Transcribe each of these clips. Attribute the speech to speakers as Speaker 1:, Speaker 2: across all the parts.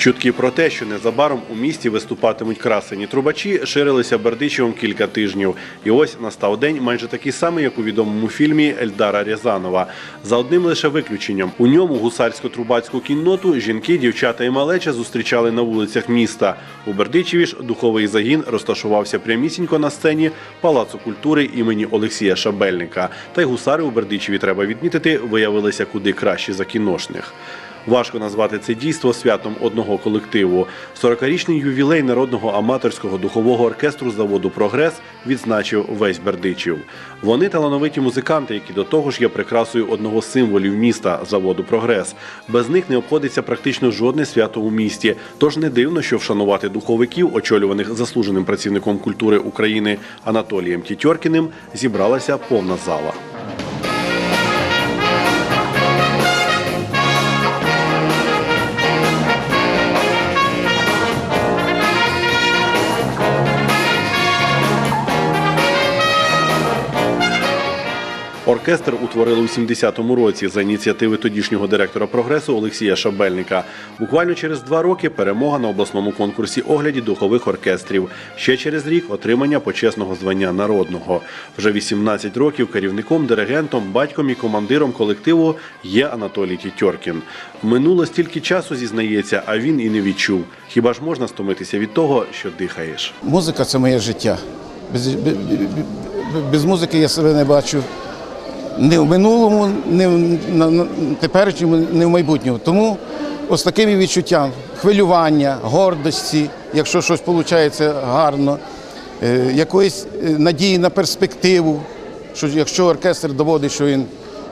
Speaker 1: Чутки про те, що незабаром у місті виступатимуть красені трубачі, ширилися Бердичевом кілька тижнів. І ось настав день, майже такий самий, як у відомому фільмі Ельдара Рязанова. За одним лише виключенням. У ньому гусарсько-трубацьку кінноту жінки, дівчата і малеча зустрічали на вулицях міста. У Бердичеві ж духовий загін розташувався прямісінько на сцені Палацу культури імені Олексія Шабельника. Та й гусари у Бердичеві треба відмітити, виявилися куди кращі за кіношних. Важко назвати це дійство святом одного колективу. 40-річний ювілей народного аматорського духового оркестру заводу Прогрес відзначив весь Бердичів. Вони талановиті музиканти, які до того ж є прикрасою одного символів міста заводу Прогрес. Без них не обходиться практично жодне свято у місті. Тож не дивно, що вшанувати духовиків, очолюваних заслуженим працівником культури України Анатолієм Тітьоркіним, зібралася повна зала. Оркестр утворили у 70-му році за ініціативи тодішнього директора прогресу Олексія Шабельника. Буквально через два роки перемога на обласному конкурсі огляді духових оркестрів. Ще через рік отримання почесного звання народного. Вже 18 років керівником, диригентом, батьком і командиром колективу є Анатолій Тітьоркін. Минуло стільки часу, зізнається, а він і не відчув. Хіба ж можна стомитися від того, що дихаєш?
Speaker 2: Музика це моє життя. Без, без, без музики я себе не бачу ні в минулому, ні в теперішньому, ні в майбутньому. Тому ось такими відчуттям хвилювання, гордості, якщо щось виходить гарно, е, якоїсь е, надії на перспективу, що якщо оркестр доводить, що він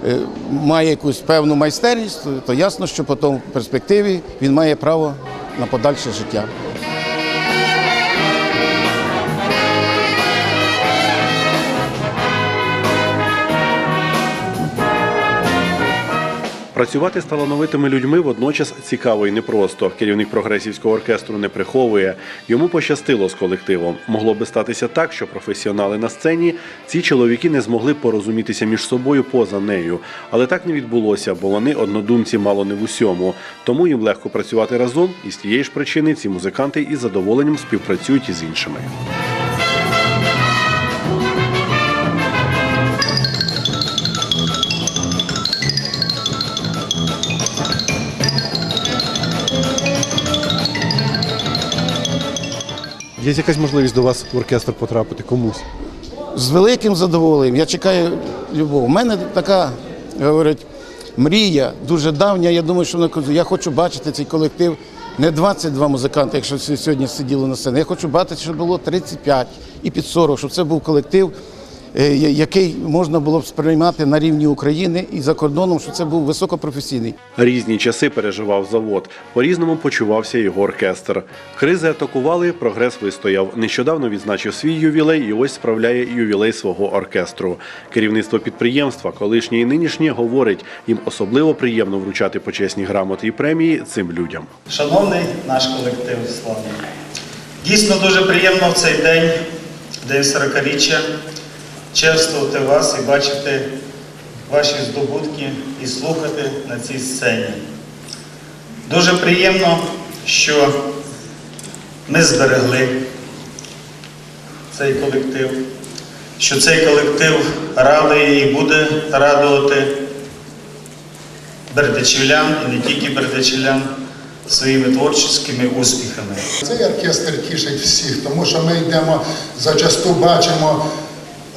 Speaker 2: е, має якусь певну майстерність, то ясно, що потім в перспективі він має право на подальше життя.
Speaker 1: Працювати з талановитими людьми водночас цікаво і непросто. Керівник прогресівського оркестру не приховує. Йому пощастило з колективом. Могло би статися так, що професіонали на сцені ці чоловіки не змогли порозумітися між собою поза нею. Але так не відбулося, бо вони однодумці мало не в усьому. Тому їм легко працювати разом, і з тієї ж причини ці музиканти із задоволенням співпрацюють із іншими.
Speaker 3: Є якась можливість до вас в оркестр потрапити комусь?
Speaker 2: з великим задоволенням. Я чекаю любов. У мене така, говорять, мрія дуже давня. Я думаю, що я хочу бачити цей колектив. Не 22 музиканти, якщо сь- сьогодні сиділи на сцені. Я хочу бачити, щоб було 35 і під 40, щоб це був колектив, який можна було б сприймати на рівні України і за кордоном, щоб це був високопрофесійний.
Speaker 1: Різні часи переживав завод. По-різному почувався його оркестр. Кризи атакували, прогрес вистояв. Нещодавно відзначив свій ювілей і ось справляє ювілей свого оркестру. Керівництво підприємства, колишнє і нинішнє, говорить, їм особливо приємно вручати почесні грамоти і премії цим людям.
Speaker 4: Шановний наш колектив славний, дійсно дуже приємно в цей день, день 40-річчя, чествувати вас і бачити ваші здобутки і слухати на цій сцені. Дуже приємно, що ми зберегли цей колектив, що цей колектив радий і буде радувати бердичівлян і не тільки бердичівлян своїми творчими успіхами.
Speaker 5: Цей оркестр тішить всіх, тому що ми йдемо зачасту бачимо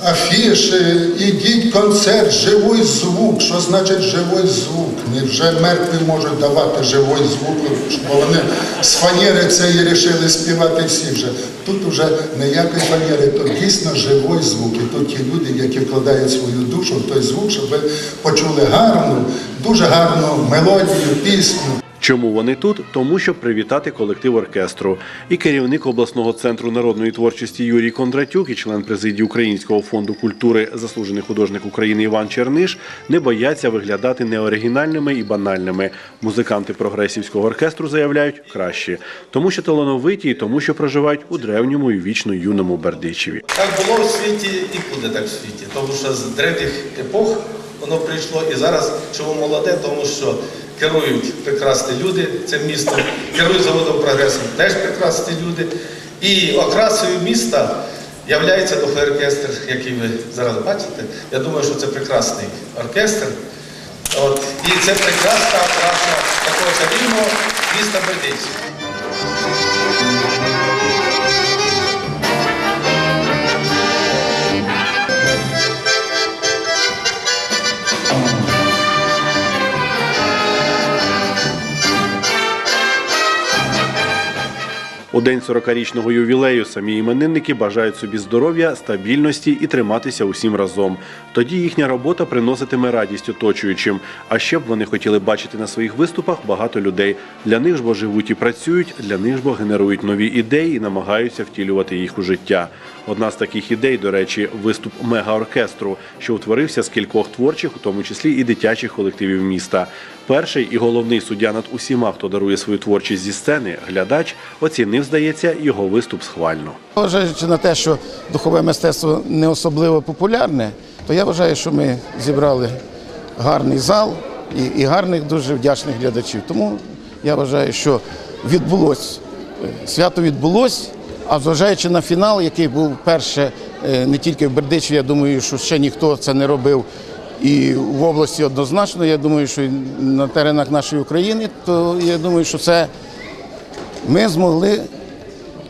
Speaker 5: афіші, ідіть концерт, живий звук. Що значить живий звук? Невже мертві можуть давати живий звук, бо вони з фанери цієї рішили співати всі вже. Тут вже ніякої фанери, тут дійсно живий звук. І тут ті люди, які вкладають свою душу в той звук, щоб ви почули гарну, дуже гарну мелодію, пісню.
Speaker 1: Чому вони тут? Тому щоб привітати колектив оркестру. І керівник обласного центру народної творчості Юрій Кондратюк і член президії Українського фонду культури, заслужений художник України Іван Черниш не бояться виглядати неоригінальними і банальними. Музиканти прогресівського оркестру заявляють краще, тому що талановиті, і тому що проживають у древньому і вічно юному Бердичеві.
Speaker 6: Так було в світі і буде так в світі. Тому що з древніх епох воно прийшло і зараз чому молоде, тому що керують прекрасні люди цим містом, керують заводом прогресом теж прекрасні люди. І окрасою міста являється духовий оркестр, який ви зараз бачите. Я думаю, що це прекрасний оркестр. От, і це прекрасна окраса такого чарівного міста Бердичів.
Speaker 1: У день 40-річного ювілею самі іменинники бажають собі здоров'я, стабільності і триматися усім разом. Тоді їхня робота приноситиме радість оточуючим. А ще б вони хотіли бачити на своїх виступах багато людей. Для них ж бо живуть і працюють, для них ж бо генерують нові ідеї і намагаються втілювати їх у життя. Одна з таких ідей, до речі, виступ мегаоркестру, що утворився з кількох творчих, у тому числі і дитячих колективів міста. Перший і головний суддя над усіма, хто дарує свою творчість зі сцени, глядач, оцінив, здається, його виступ схвально.
Speaker 2: Зважаючи на те, що духове мистецтво не особливо популярне, то я вважаю, що ми зібрали гарний зал і, і гарних, дуже вдячних глядачів. Тому я вважаю, що відбулось, е, свято відбулось, а зважаючи на фінал, який був перше е, не тільки в Бердичеві, я думаю, що ще ніхто це не робив. І в області однозначно, я думаю, що на теренах нашої України, то я думаю, що це ми змогли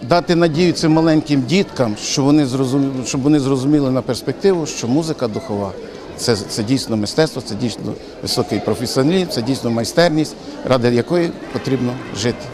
Speaker 2: дати надію цим маленьким діткам, щоб вони зрозуміли, щоб вони зрозуміли на перспективу, що музика духова це, це дійсно мистецтво, це дійсно високий професіоналізм, це дійсно майстерність, ради якої потрібно жити.